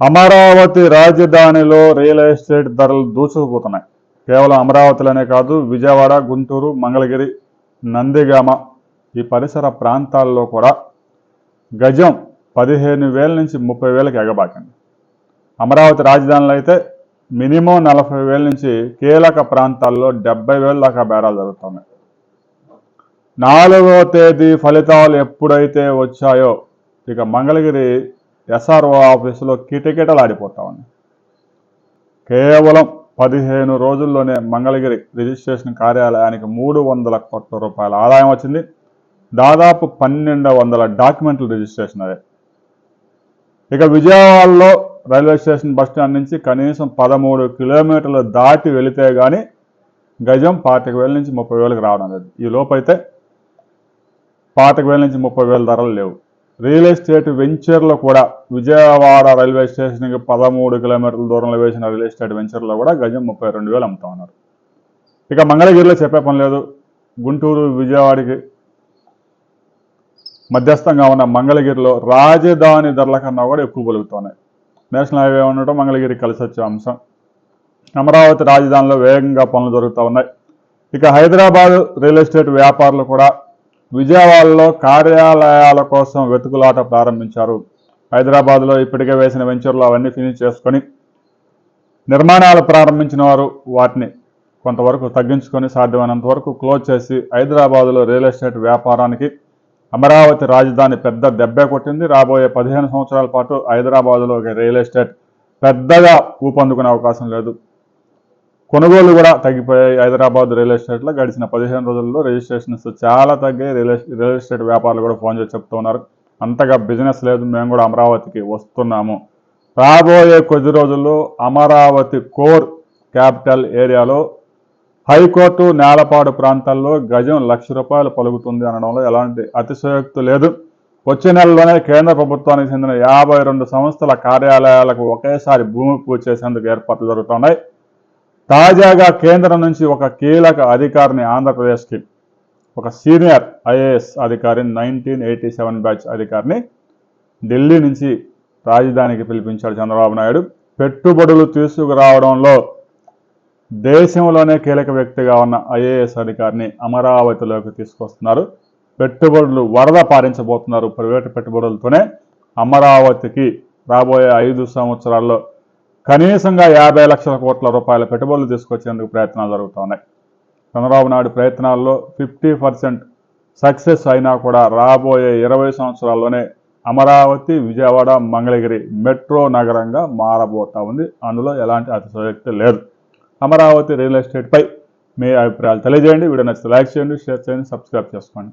అమరావతి రాజధానిలో real estate ధరలు దూసుకుపోతున్నాయి. కేవలం అమరావతిలోనే కాదు విజయవాడ గుంటూరు మంగళగిరి నందిగామ ఈ పరిసర ప్రాంతాల్లో కూడా గజం పదిహేను వేల నుంచి ముప్పై వేలకు ఎగబాకింది. అమరావతి రాజధానిలో అయితే మినిమం నలభై వేల నుంచి కీలక ప్రాంతాల్లో డెబ్బై వేల దాకా బేరాలు జరుగుతున్నాయి. నాలుగో తేదీ ఫలితాలు ఎప్పుడైతే వచ్చాయో ఇక మంగళగిరి ఎస్ఆర్ఓ ఆఫీసులో కిటకిటలు ఆడిపోతా కేవలం పదిహేను రోజుల్లోనే మంగళగిరి రిజిస్ట్రేషన్ కార్యాలయానికి మూడు వందల కోట్ల రూపాయల ఆదాయం వచ్చింది. దాదాపు పన్నెండు వందల డాక్యుమెంట్లు రిజిస్ట్రేషన్ అదే. ఇక విజయవాడలో రైల్వే స్టేషన్ బస్ స్టాండ్ నుంచి కనీసం పదమూడు కిలోమీటర్లు దాటి వెళితే కానీ గజం పాతిక వేల నుంచి ముప్పై వేలకు రావడం లేదు. ఈ లోపైతే పాతిక వేల నుంచి ముప్పై వేల ధరలు లేవు. రియల్ ఎస్టేట్ వెంచర్లో కూడా విజయవాడ రైల్వే స్టేషన్కి పదమూడు కిలోమీటర్ల దూరంలో వేసిన రియల్ ఎస్టేట్ వెంచర్లో కూడా గజం ముప్పై రెండు వేలు అమ్ముతా ఉన్నారు. ఇక మంగళగిరిలో చెప్పే పని లేదు. గుంటూరు విజయవాడకి మధ్యస్థంగా ఉన్న మంగళగిరిలో రాజధాని ధరల కన్నా కూడా ఎక్కువ పలుకుతున్నాయి నేషనల్ హైవే ఉండటం మంగళగిరి కలిసి వచ్చే అంశం. అమరావతి రాజధానిలో వేగంగా పనులు జరుగుతూ ఉన్నాయి. ఇక హైదరాబాద్ రియల్ ఎస్టేట్ వ్యాపారులు కూడా విజయవాడలో కార్యాలయాల కోసం వెతుకులాట ప్రారంభించారు. హైదరాబాద్లో ఇప్పటికే వేసిన వెంచర్లు అవన్నీ ఫినిష్ చేసుకొని నిర్మాణాలు ప్రారంభించిన వారు వాటిని కొంతవరకు తగ్గించుకొని సాధ్యమైనంత వరకు క్లోజ్ చేసి హైదరాబాద్లో రియల్ ఎస్టేట్ వ్యాపారానికి అమరావతి రాజధాని పెద్ద దెబ్బే కొట్టింది. రాబోయే పదిహేను సంవత్సరాల పాటు హైదరాబాద్లో రియల్ ఎస్టేట్ పెద్దగా ఊపందుకునే అవకాశం లేదు. కొనుగోలు కూడా తగ్గిపోయాయి. హైదరాబాద్ రియల్ ఎస్టేట్లో గడిచిన పదిహేను రోజుల్లో రిజిస్ట్రేషన్స్ చాలా తగ్గాయి. రియల్ రియల్ ఎస్టేట్ వ్యాపారులు కూడా ఫోన్ చేసి చెప్తున్నారు అంతగా బిజినెస్ లేదు. మేము కూడా అమరావతికి వస్తున్నాము. రాబోయే కొద్ది రోజుల్లో అమరావతి కోర్ క్యాపిటల్ ఏరియాలో హైకోర్టు నేలపాడు ప్రాంతాల్లో గజం లక్ష రూపాయలు పలుకుతుంది అనడంలో ఎలాంటి అతిశయోక్తి లేదు. వచ్చే నెలలోనే కేంద్ర ప్రభుత్వానికి చెందిన యాభై రెండు సంస్థల కార్యాలయాలకు ఒకేసారి భూమి పూజ చేసేందుకు ఏర్పాట్లు జరుగుతున్నాయి. తాజాగా కేంద్రం నుంచి ఒక కీలక అధికారిని ఆంధ్రప్రదేశ్కి ఒక సీనియర్ ఐఏఎస్ అధికారి నైన్టీన్ ఎయిటీ సెవెన్ బ్యాచ్ అధికారిని ఢిల్లీ నుంచి రాజధానికి పిలిపించాడు చంద్రబాబు నాయుడు. పెట్టుబడులు తీసుకురావడంలో దేశంలోనే కీలక వ్యక్తిగా ఉన్న ఐఏఎస్ అధికారిని అమరావతిలోకి తీసుకొస్తున్నారు. పెట్టుబడులు వరద పారించబోతున్నారు. ప్రైవేటు పెట్టుబడులతోనే అమరావతికి రాబోయే ఐదు సంవత్సరాల్లో కనీసంగా యాభై లక్షల కోట్ల రూపాయల పెట్టుబడులు తీసుకొచ్చేందుకు ప్రయత్నాలు జరుగుతున్నాయి చంద్రబాబు నాయుడు ప్రయత్నాల్లో ఫిఫ్టీ పర్సెంట్ సక్సెస్ అయినా కూడా రాబోయే ఇరవై సంవత్సరాల్లోనే అమరావతి విజయవాడ మంగళగిరి మెట్రో నగరంగా మారబోతా ఉంది. అందులో ఎలాంటి అతిశయోక్తి లేదు. అమరావతి రియల్ ఎస్టేట్పై మీ అభిప్రాయాలు తెలియజేయండి. వీడియో నచ్చితే లైక్ చేయండి షేర్ చేయండి సబ్స్క్రైబ్ చేసుకోండి.